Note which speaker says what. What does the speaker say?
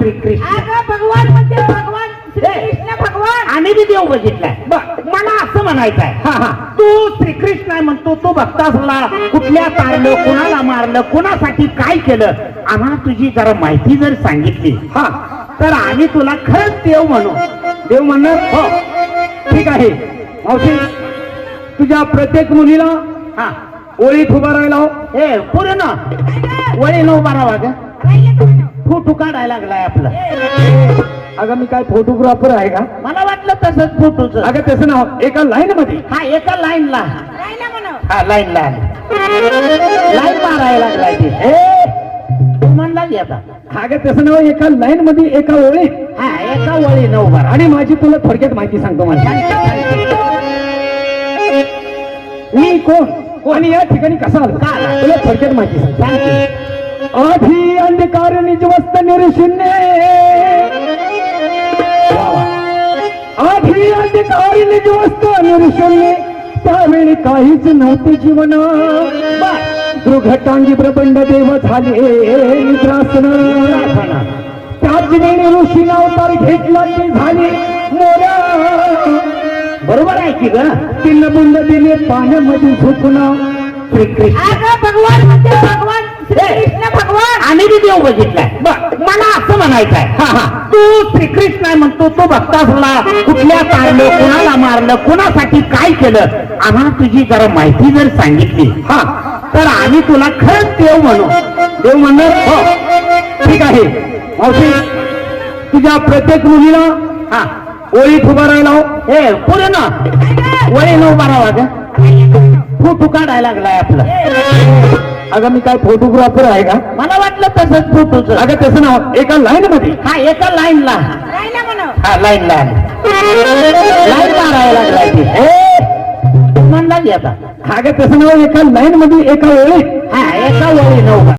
Speaker 1: अगं भगवान म्हणजे भगवान. भगवान.
Speaker 2: आणि बी देव बघितलाय. बर मला असं म्हणायचं आहे हा हा. तू श्रीकृष्ण आहे म्हणतो तू भक्तासला कुठल्या तारलं कुणाला मारलं कुणासाठी काय केलं आम्हाला तुझी जरा माहिती जर सांगितली. हा. तर आम्ही तुला खरंच देव म्हणू.
Speaker 3: देव म्हणणार?
Speaker 2: हो.
Speaker 3: ठीक आहे. मावशी तुझ्या प्रत्येक मुलीला
Speaker 2: हा.
Speaker 3: ओळीत उभा राहायला लाव.
Speaker 2: हे पुरे ना. वळी बारा वाग
Speaker 1: राहिलं तुम्ही.
Speaker 2: फोटो काढायला लागलाय आपलं.
Speaker 3: अगं मी काय फोटोग्राफर आहे का?
Speaker 2: मला वाटलं तसंच फोटोच
Speaker 3: अगं त्याचं नाव एका लाईन मध्ये?
Speaker 2: हा एका लाईनला हा लाईन लाईन लाईन मारायला लागलाय ते. म्हणला आता.
Speaker 3: अगं त्याचं नाव एका लाईन मध्ये एका ओळीत?
Speaker 2: हा एका वळी नऊ बारा
Speaker 3: आणि माझी तुला थोडक्यात माहिती सांगतो माझी. मी कोण? आणि या ठिकाणी कसा आलो?
Speaker 2: का?
Speaker 3: तुला थोडक्यात माहिती सांगतो. आधी अंधकार निजवस्त निरशून्य आधी अंधकार निजवस्त निरशून्य त्यावेळी काहीच नव्हते जीवन. दुर्घटांगी प्रबंड देव झाले निद्रासन त्याच वेळी ऋषीला अवतार घेतला ते झाले मोरा
Speaker 2: बरोबर आहे की ग?
Speaker 3: तीन बुंद दिले पाण्यामध्ये झोपून
Speaker 2: श्रीकृष्ण.
Speaker 1: अगं भगवान म्हणजे भगवान
Speaker 2: बी देव बघितलाय. मला असं म्हणायचं आहे हा हा. तू श्रीकृष्ण आहे म्हणतो तू भक्तासला कुठल्या तारलं कुणाला मारलं कुणासाठी काय केलं आम्हाला तुझी जरा माहिती जर सांगितली. हा. तर आम्ही तुला खरंच देव म्हणू.
Speaker 3: देव म्हणणार?
Speaker 2: हो.
Speaker 3: ठीक आहे. मावशी तुझ्या प्रत्येक मुलीला
Speaker 2: हा.
Speaker 3: ओळीत उभा राहायला लाव.
Speaker 2: हे पुरे ना. वळी नऊ बारा वाग फोटो काढायला लागलाय आपलं.
Speaker 3: अगं मी काय फोटोग्राफर आहे का?
Speaker 2: मला वाटलं तसंच फोटोच
Speaker 3: अगं त्याचं नाव एका लाईन मध्ये?
Speaker 2: हा एका लाईनला
Speaker 1: राहिलं
Speaker 2: हा लाईन लाईन लाईन मारायला लागलाय ते. म्हणला की आता.
Speaker 3: अगं त्याचं नाव एका लाईन मध्ये एका वेळेत
Speaker 2: हा एका वळी नऊ. बारा